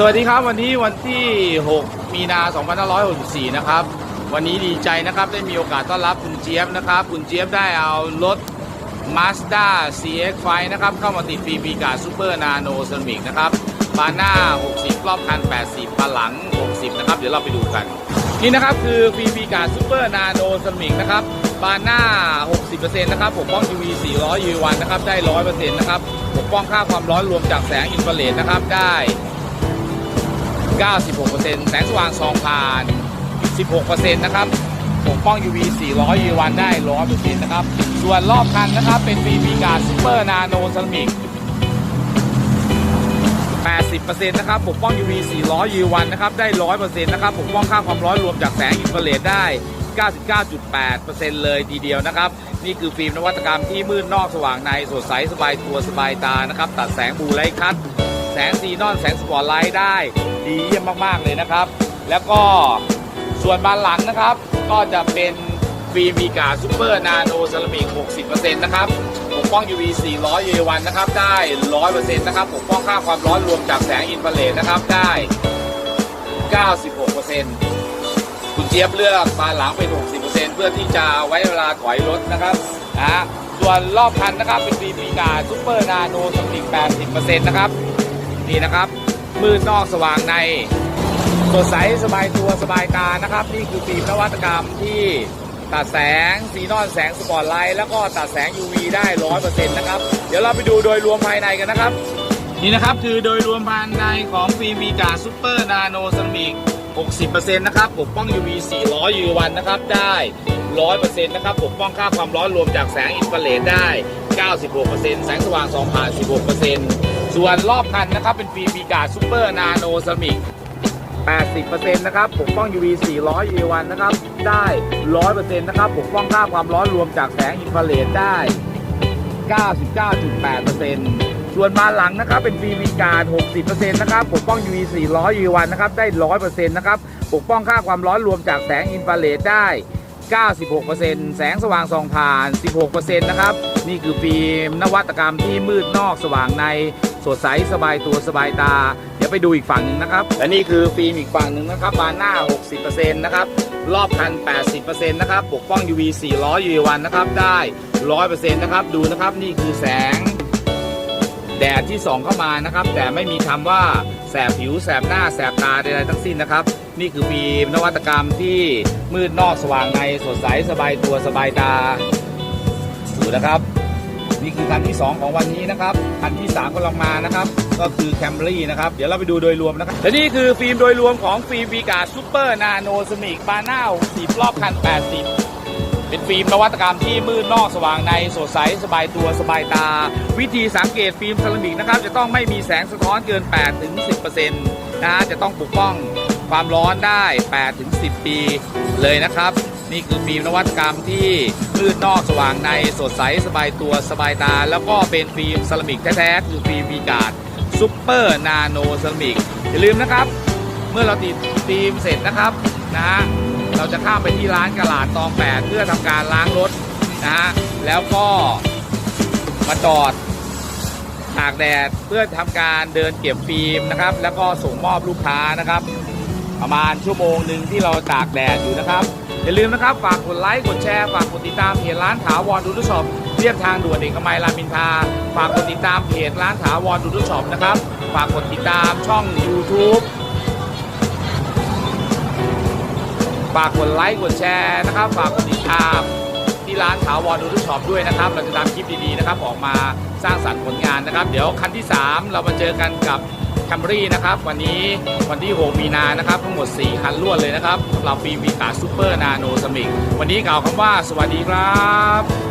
สวัสดีครับวันนี้วันที่ 6 มีนา 2564 นะครับ วันนี้ดีใจนะครับได้มีโอกาสต้อนรับคุณเจี๊ยบนะครับ คุณเจี๊ยบได้เอารถ Mazda CX-5 นะครับ เข้ามาติดฟรีปีกาซูเปอร์นาโนเซรามิกนะครับบานหน้า 60 รอบคัน 80บานหลัง 60 นะครับ เดี๋ยวเราไปดูกัน นี่นะครับคือฟรีปีกาซูเปอร์นาโนเซรามิกนะครับบานหน้า 60%นะครับปกป้อง UV 400 UV1 นะครับได้ 100%นะครับปกป้องค่าความร้อนรวมจากแสงอินฟราเรดนะครับได้ 96%แสงสว่างส่องผ่าน 16%นะครับปกป้อง UV 400 U1 ได้100%นะครับ ส่วนรอบคันนะครับเป็นฟีมีการซูเปอร์นาโนเซรามิก 80%นะครับปกป้อง UV 400 U1 นะครับได้ 100%นะครับปกป้องค่าความร้อนรวมจากแสงอินฟราเรดได้ 99.8%เลยทีเดียวนะครับ นี่คือฟิล์มนวัตกรรมที่มืดนอกสว่างในสดใสสบายตัวสบายตานะครับ ตัดแสงบูไลคัทแสงซีนอนแสงสปอตไลท์ได้ ดีเยี่ยมมากๆเลยนะครับ แล้วก็ส่วนบานหลังนะครับ ก็จะเป็นฟิล์มมีกาซูเปอร์นาโนเซรามิก 60%นะครับปกป้อง UV 400 U1 นะครับ ได้ 100%นะครับปกป้องค่าความร้อนรวมจากแสงอินฟราเรดนะครับ ได้ 96%คุณเจี๊ยบเลือกบานหลังเป็น 60%เพื่อที่จะไว้เวลาถอยรถนะครับนะฮะส่วนรอบคันนะครับเป็นฟิล์มมีกาซูเปอร์นาโนเซรามิก 80%นะครับ นี่นะครับ มืดนอกสว่างในสดใสสบายตัวสบายตานะครับ นี่คือฟิล์มนวัตกรรมที่ตัดแสงซีนอนแสงสปอตไลท์แล้วก็ตัดแสง UV ได้ร้อยเปอร์เซ็นต์นะครับ เดี๋ยวเราไปดูโดยรวมภายในกันนะครับ นี่นะครับคือโดยรวมภายในของฟิล์มวีกาซูเปอร์นาโนเซรามิก60%นะครับปกป้อง UV 400 U1 นะครับได้100%นะครับปกป้องค่าความร้อนรวมจากแสงอินฟราเรดได้ 96%แสงสว่างส่องผ่าน16% ส่วนรอบคันนะครับเป็นฟิล์มวีกาซูเปอร์นาโนเซรามิก80%นะครับปกป้อง UV 400 U1 นะครับ ได้ 100%นะครับปกป้องค่าความร้อนรวมจากแสงอินฟราเรดได้ 99.8%ส่วนบานหลังนะครับเป็นฟิล์มวีการ60%นะครับปกป้อง UV 400 U1 นะครับ ได้ 100%นะครับปกป้องค่าความร้อนรวมจากแสงอินฟราเรดได้ 96%แสงสว่างส่องผ่าน 16%นะครับ นี่คือฟิล์มนวัตกรรมที่มืดนอกสว่างใน สดใสสบายตัวสบายตา เดี๋ยวไปดูอีกฝั่งหนึ่งนะครับ และนี่คือฟิล์มอีกฝั่งหนึ่งนะครับบานหน้า 60%นะครับรอบคัน 80%นะครับปกป้อง UV 400 UV1 นะครับได้ 100%นะครับดูนะครับนี่คือแสง แดดที่ส่องเข้ามานะครับ แต่ไม่มีคำว่าแสบผิวแสบหน้าแสบตาใดๆทั้งสิ้นนะครับ นี่คือฟิล์มนวัตกรรมที่มืดนอกสว่างในสดใสสบายตัวสบายตาดูนะครับ นี่คือคันที่ 2 ของวันนี้นะครับ คันที่ 3กำลังมานะครับ ก็คือแคมรี่นะครับ เดี๋ยวเราไปดูโดยรวมนะครับ และนี่คือฟิล์มโดยรวมของฟิล์มวีกาซูเปอร์นาโนสมิกบาน่า60รอบคัน 80เป็นฟิล์มนวัตกรรมที่มืดนอกสว่างในสดใสสบายตัวสบายตา วิธีสังเกตฟิล์มเซรามิกนะครับ จะต้องไม่มีแสงสะท้อนเกิน 8 ถึง 10%นะฮะจะต้องปกป้องความร้อนได้ 8 ถึง 10 ปีเลยนะครับ นี่คือฟิล์มนวัตกรรมที่มืดนอกสว่างในสดใสสบายตัวสบายตา แล้วก็เป็นฟิล์มเซรามิกแท้ๆคือฟิล์มวีการ์ดซูเปอร์นาโนเซรามิกอย่าลืมนะครับ เมื่อเราติดฟิล์มเสร็จนะครับนะฮะเราจะข้ามไปที่ร้านกระลาดตองแปดเพื่อทำการล้างรถนะฮะแล้วก็มาจอดตากแดดเพื่อทำการเดินเก็บฟิล์มนะครับ แล้วก็ส่งมอบลูกค้านะครับ ประมาณชั่วโมงหนึ่งที่เราตากแดดอยู่นะครับ อย่าลืมนะครับ ฝากกดไลค์กดแชร์ฝากกดติดตามเพจร้านถาวรดูดูช็อปเรียบทางด่วนเอกมัยรามอินทราฝากกดติดตามเพจร้านถาวรดูดูช็อปนะครับ ฝากกดติดตามช่อง YouTube ฝากกดไลค์กดแชร์นะครับ ฝากกดติดตามที่ร้านถาวรดูทุกช็อปด้วยนะครับ เราจะตามคลิปดีๆนะครับ ออกมาสร้างสรรค์ผลงานนะครับ เดี๋ยวคันที่ 3 เรามาเจอกันกับ คัมรี่นะครับวันนี้วันที่ 6 มีนานะครับทั้งหมด 4 คันรวดเลยนะครับเราฟีวีกาซูเปอร์นาโนสมิกวันนี้กล่าวคำว่าสวัสดีครับ